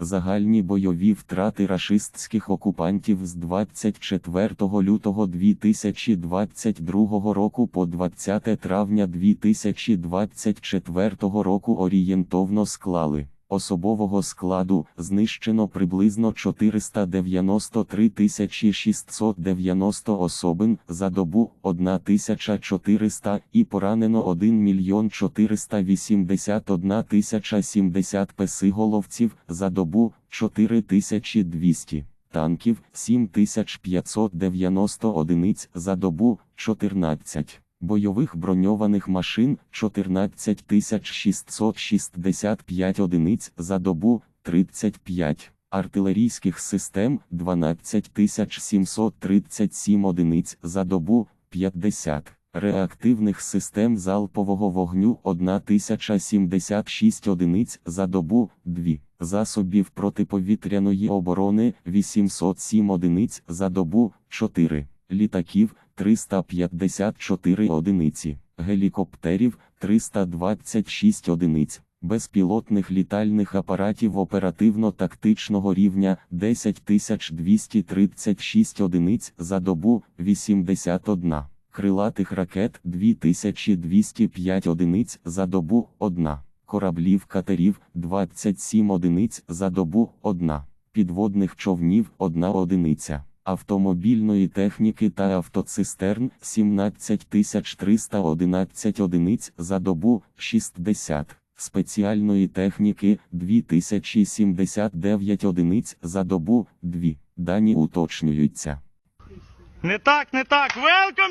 Загальні бойові втрати рашистських окупантів з 24 лютого 2022 року по 20 травня 2024 року орієнтовно склали. Особового складу знищено приблизно 493 690 особин за добу 1400 і поранено 1 мільйон 481 070 песиголовців за добу 4200 танків 7590 одиниць за добу 14 бойових броньованих машин 14 665 одиниць за добу 35, артилерійських систем 12 737 одиниць за добу 50, реактивних систем залпового вогню 1076 одиниць за добу 2, засобів протиповітряної оборони 807 одиниць за добу 4, літаків 354 одиниці, гелікоптерів 326 одиниць, безпілотних літальних апаратів оперативно-тактичного рівня 10236 одиниць за добу 81, крилатих ракет 2205 одиниць за добу 1, кораблів катерів 27 одиниць за добу 1, підводних човнів 1 одиниця автомобільної техніки та автоцистерн 17311 одиниць за добу 60, спеціальної техніки 2079 одиниць за добу 2. Дані уточнюються. Не так, не так. Сука!